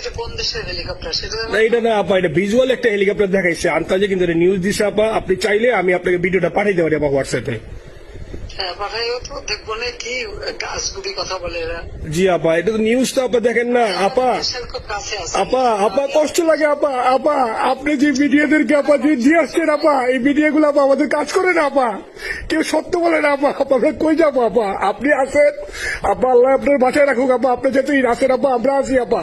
Video কোন দেশের helicopter সেটা না এটা না আপা এটা ভিজুয়াল একটা হেলিকপ্টার দেখাইছে। আন্তাজে কিন্তু এটা নিউজ দিছে আপা। আপনি চাইলে আমি আপনাকে ভিডিওটা পাঠিয়ে দেবো আপা হোয়াটসঅ্যাপে হ্যাঁ জি আপা এটা তো নিউজ তো আপা দেখেন না আপা। কাছে আছে। আপা আপা কষ্ট লাগে আপা আপা। আপনি যে ভিডিওদেরকে আপা যে দিয়ে আসছেন আপা এই ভিডিও গুলো আপা আমাদের কাজ করে না আপা। কেউ সত্য বলে না আপা। আপা আমরা কই যাব আপা? আপনি আসেন আপা আল্লাহ আপনার বাসায় রাখুক আপা। আপনি যেতেই আসেন আপা আমরা আসি আপা।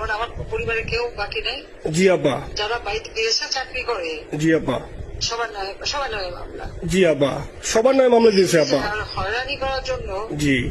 মানে আমার পরিবারে কেউ বাকি নেই। জি আব্বা। যারা বাড়িতে বিদেশে চাকরি করে জি আব্বা। সবার নয় সবার নয় মামলা। জি আব্বা। সবার নয় মামলা দিয়েছে আব্বা। হয়রানি করার জন্য জি।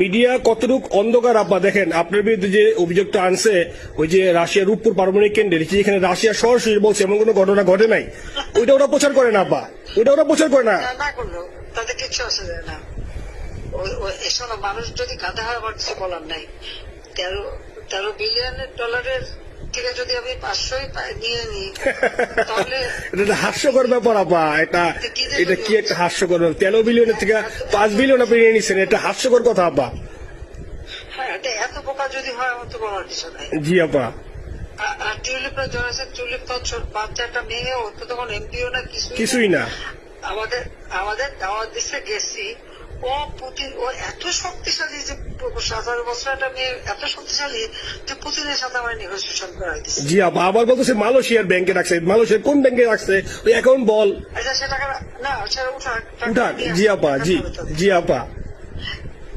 মিডিয়া কতটুক অন্ধকার? আপা দেখেন, আপনার বিরুদ্ধে যে অভিযোগটা আনছে, ওই যে রাশিয়ার রূপপুর পারমাণবিক কেন্দ্রে যেখানে রাশিয়া সরাসরি বলছে, এমন কোনো ঘটনা ঘটে নাই। ওইটা ওরা প্রচার করে না আপা ওইটা ওরা প্রচার করে না। মানুষ যদি গাধা হয় বলার নাই। তেরো তেরো বিলিয়ন ডলারের থেকে যদি আমি পাঁচশোই নিয়ে নিই তাহলে এটা হাস্যকর ব্যাপার আপা। এটা এটা কি একটা হাস্যকর ব্যাপার? তেরো বিলিয়নের থেকে পাঁচ বিলিয়ন আপনি নিয়ে নিচ্ছেন এটা হাস্যকর কথা আপা। হ্যাঁ এত বোকা যদি হয় আমার তো বলার কিছু নাই। জি আপা। আর- আর টিউলিপের জড়াছে টিউলিপ তো ছোট মেয়ে ও তো তখন এমপিও না কিছুই না। কিছুই না। আমাদের আমাদের দাওয়াত দিচ্ছে গেছি ও পুতিন ও এত শক্তিশালী যে সতেরো বছর একটা মেয়ে এত শক্তিশালী যে পুতিনের সাথে আমার নেগোসিয়েশন করাই দিচ্ছে জি আপা আবার বলতেছে মালয়েশিয়ার ব্যাংকে রাখছে মালয়েশিয়ার কোন ব্যাংকে রাখছে? ওই অ্যাকাউন্ট বল। আচ্ছা সে টাকা না সেটা উঠাক উঠাক। জি আপা জি জি আপা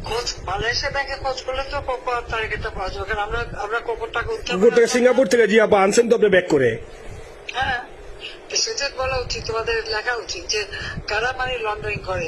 খোঁজ মালয়েশিয়া ব্যাংকে খোঁজ করলে তো কত তারিখটা পাওয়া যাবে? কারণ আমরা আমরা কখন টাকা উত্তর গোটা সিঙ্গাপুর থেকে জি আপা আনছেন তো আপনি ব্যাক করে। হ্যাঁ সেটা বলা উচিত তোমাদের লেখা উচিত যে কারা মানি লন্ডারিং করে?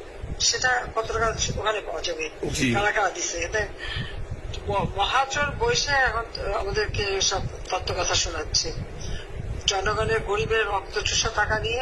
সেটা কত টাকা ওখানে পাওয়া যাবে। কারা কারা দিছে এতে ম- মহাচর বৈশে এখন আমাদেরকে সব তত্ত্ব কথা শোনাচ্ছে জনগণের গরিবের রক্ত চুষা টাকা নিয়ে